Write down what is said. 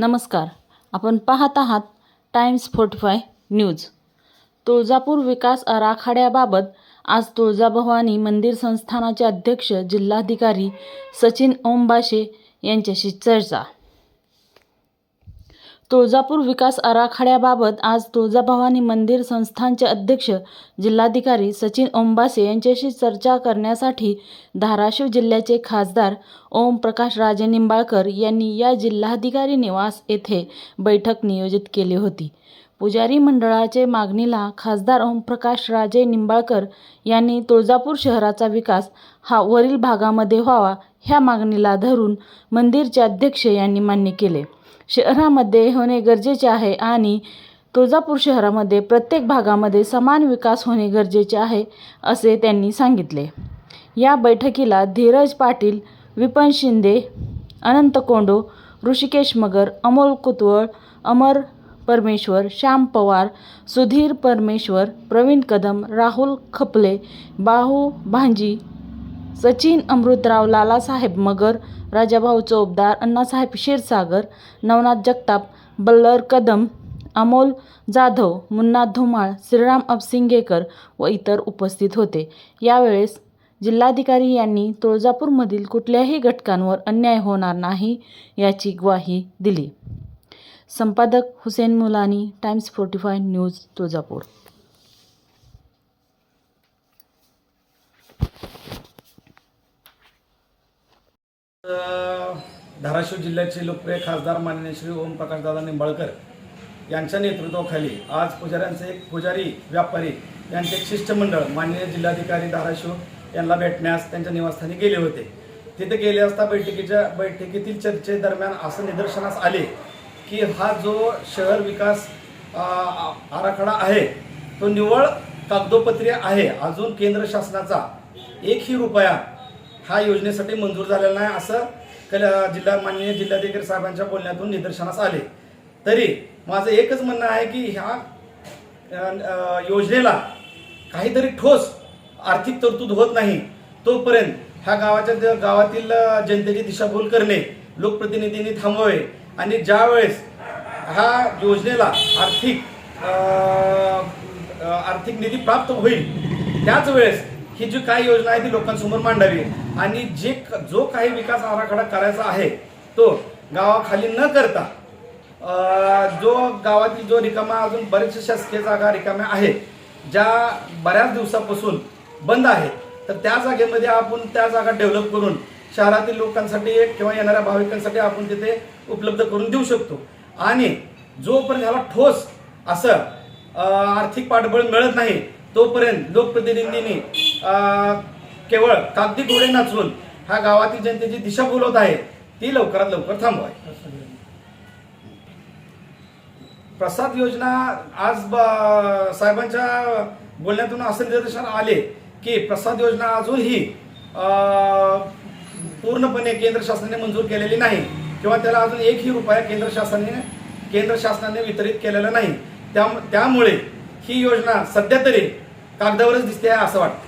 नमस्कार. आपण पाहत आहात Times forty five news. Tuljapur विकास आराखड्याबाबत आज तुळजाभवानी मंदिर संस्थानाचे अध्यक्ष जिल्हाधिकारी सचिन ओमबाशे यांच्याशी चर्चा. तुळजापूर विकास आराखड्याबाबत आज तुळजाभवानी मंदिर संस्थानचे अध्यक्ष जिल्हाधिकारी सचिन ओंबासे यांच्याशी चर्चा करण्यासाठी धाराशिव जिल्ह्याचे खासदार ओम प्रकाश राजे निंबाळकर यांनी या जिल्हाधिकारी निवास येथे बैठक नियोजित केली होती. पुजारी मंडळाचे मागणीला खासदार ओमप्रकाश राजे निंबाळकर यांनी तुळजापूर शहराचा विकास हा वरील भागामध्ये व्हावा ह्या मागणीला धरून मंदिरचे अध्यक्ष यांनी मान्य केले. शहरामध्ये होणे गरजेचे आहे आणि तुळजापूर शहरामध्ये प्रत्येक भागामध्ये समान विकास होणे गरजेचे आहे असे त्यांनी सांगितले. या बैठकीला धीरज पाटील विपन शिंदे अनंत कोंडो ऋषिकेश मगर अमोल कुतवळ अमर परमेश्वर श्याम पवार सुधीर परमेश्वर प्रवीण कदम राहुल खपले बाहू भांजी सचिन अमृतराव लालासाहेब मगर राजाभाऊ चोपदार अण्णासाहेब क्षीरसागर नवनाथ जगताप बल्लर कदम अमोल जाधव मुन्ना धुमाळ श्रीराम अपसिंगेकर व इतर उपस्थित होते. यावेळेस जिल्हाधिकारी यांनी तुळजापूरमधील कुठल्याही घटकांवर अन्याय होणार नाही याची ग्वाही दिली. संपादक Hussain Mulani Times forty five news Tuljapur. Dharashiv जिल्ह्याचे लोकप्रिय खासदार माननीय श्री ओमप्रकाशदादा निंबाळकर यांच्या नेतृत्वाखाली आज पुजाऱ्यांचे एक पुजारी व्यापारी यांचे एक शिष्टमंडळ माननीय जिल्हाधिकारी धाराशिव यांना भेटण्यास त्यांच्या निवासस्थानी गेले होते. तिथे गेले असता बैठकीच्या बैठकीतील चर्चेदरम्यान असं निदर्शनास आले की हा जो शहर विकास आराखडा आहे तो निव्वळ कागदोपत्री आहे. अजून केंद्र शासनाचा एकही रुपया हा योजनेसाठी मंजूर झालेला नाही असं कल जिल्हा माननीय जिल्हाधिकारी साहेबांच्या बोलण्यातून निदर्शनास आले. तरी माझं एकच म्हणणं आहे की ह्या योजनेला काहीतरी ठोस आर्थिक तरतूद होत नाही. तोपर्यंत ह्या गावाच्या गावातील जनतेची दिशाभूल करणे लोकप्रतिनिधींनी थांबवावे. आणि ज्या वेळेस ह्या योजनेला आर्थिक आर्थिक निधी प्राप्त होईल त्याच वेळेस ही जी काही योजना आहे ती लोकांसमोर मांडावी. आणि जे जो काही विकास आराखडा करायचा आहे तो गावाखाली न करता जो गावातील जो रिकामा अजून बरेचशा शासकीय जागा रिकाम्या आहेत ज्या बऱ्याच दिवसापासून बंद आहेत तर त्या जागेमध्ये आपण त्या जागा डेव्हलप करून शहरातील लोकांसाठी किंवा येणाऱ्या भाविकांसाठी आपण तिथे उपलब्ध करून देऊ शकतो. आणि जोपर्यंत ह्याला ठोस असं आर्थिक पाठबळ मिळत नाही तोपर्यंत लोकप्रतिनिधींनी केवळ कागदी घोडे नाचवून ह्या गावातील जनतेची दिशा बोलवत आहे ती लवकरात लवकर थांबवाय प्रसाद योजना आज साहेबांच्या बोलण्यातून असे निदर्शन आले की प्रसाद योजना अजूनही पूर्णपणे केंद्र शासनाने मंजूर केलेली नाही किंवा त्याला अजून एकही रुपया केंद्र शासनाने केंद्र शासनाने वितरित केलेला नाही. त्या त्यामुळे ही योजना सध्या तरी कागदावरच दिसते आहे असं वाटतं.